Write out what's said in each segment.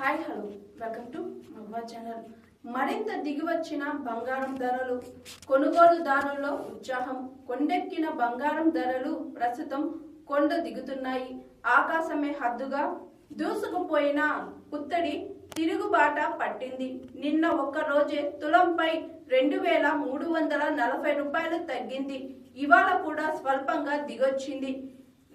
Hi hello. Channel. మరింత దిగివచ్చిన బంగారం ధరలు కొనుగోలుదారుల్లో ఉత్సాహం కొండెక్కిన బంగారం ధరలు ప్రస్తుతం కొండ దిగుతున్నాయి. ఆకాశమే హద్దుగా దూసుకుపోయిన పుత్తడి తిరుగుబాట పట్టింది. నిన్న ఒక్క రోజే తులంపై రెండు వేల మూడు వందల నలభై రూపాయలు తగ్గింది. ఇవాళ కూడా స్వల్పంగా దిగొచ్చింది.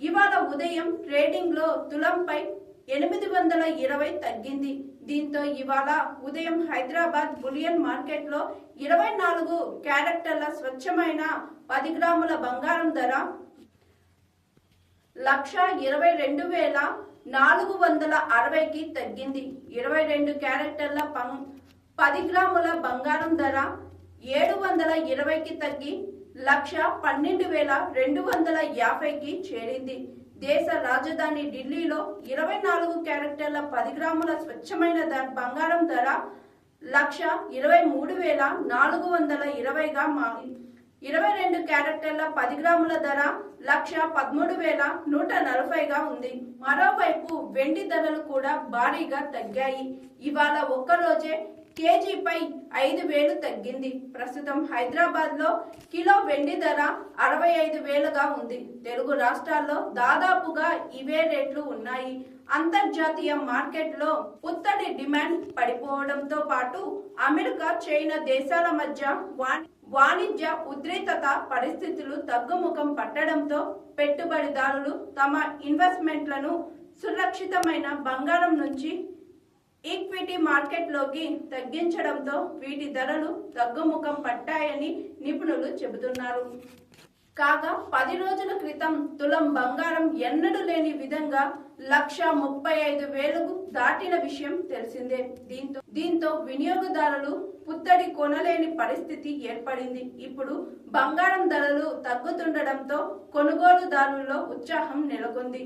ఇవాళ ఉదయం ట్రేడింగ్లో తులంపై ఎనిమిది వందల ఇరవై తగ్గింది. దీంతో ఇవాళ ఉదయం హైదరాబాద్ బులియన్ మార్కెట్లో ఇరవై నాలుగు క్యారెక్టర్ల స్వచ్ఛమైన పది గ్రాముల బంగారం ధర లక్ష ఇరవై రెండు వేల నాలుగు వందల అరవైకి తగ్గింది. ఇరవై రెండు క్యారెక్టర్ల పం- పది గ్రాముల బంగారం ధర ఏడు వందల ఇరవైకి తగ్గి లక్ష పన్నెండు వేల రెండు వందల యాభైకి చేరింది. దేశ రాజధాని ఢిల్లీలో ఇరవై నాలుగు క్యారెక్టర్ల పది గ్రాముల స్వచ్ఛమైన బంగారం ధర లక్ష ఇరవై మూడు వేల నాలుగు వందల ఇరవైగా మారింది. ఇరవై రెండు క్యారెక్టర్ల పది గ్రాముల ధర లక్ష పదమూడు వేల నూట నలభైగా ఉంది. మరోవైపు వెండి ధరలు కూడా భారీగా తగ్గాయి. ఇవాళ ఒక్కరోజే కేజీపై ఐదు వేలు తగ్గింది. ప్రస్తుతం హైదరాబాద్లో కిలో వెండి ధర అరవై ఐదు వేలుగా ఉంది. తెలుగు రాష్ట్రాల్లో దాదాపుగా ఇవే రేట్లు ఉన్నాయి. అంతర్జాతీయ మార్కెట్లో పుత్తడి డిమాండ్ పడిపోవడంతో పాటు అమెరికా చైనా దేశాల మధ్య వాణి- వాణిజ్య ఉద్రిక్తత పరిస్థితులు తగ్గుముఖం పట్టడంతో పెట్టుబడిదారులు తమ ఇన్వెస్ట్మెంట్లను సురక్షితమైన బంగారం నుంచి ఈక్విటీ మార్కెట్లోకి తగ్గించడంతో వీటి ధరలు తగ్గుముఖం పట్టాయని నిపుణులు చెబుతున్నారు. కాగా పది రోజుల క్రితం తులం బంగారం ఎన్నడూ లేని విధంగా లక్ష ముప్పై ఐదు వేలకు దాటిన విషయం తెలిసిందే. దీంతో దీంతో వినియోగదారులు పుత్తడి కొనలేని పరిస్థితి ఏర్పడింది. ఇప్పుడు బంగారం ధరలు తగ్గుతుండటంతో కొనుగోలుదారుల్లో ఉత్సాహం నెలకొంది.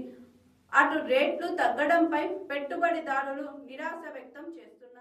అటు రేట్లు తగ్గడంపై పెట్టుబడిదారులు నిరాశ వ్యక్తం చేస్తున్నారు.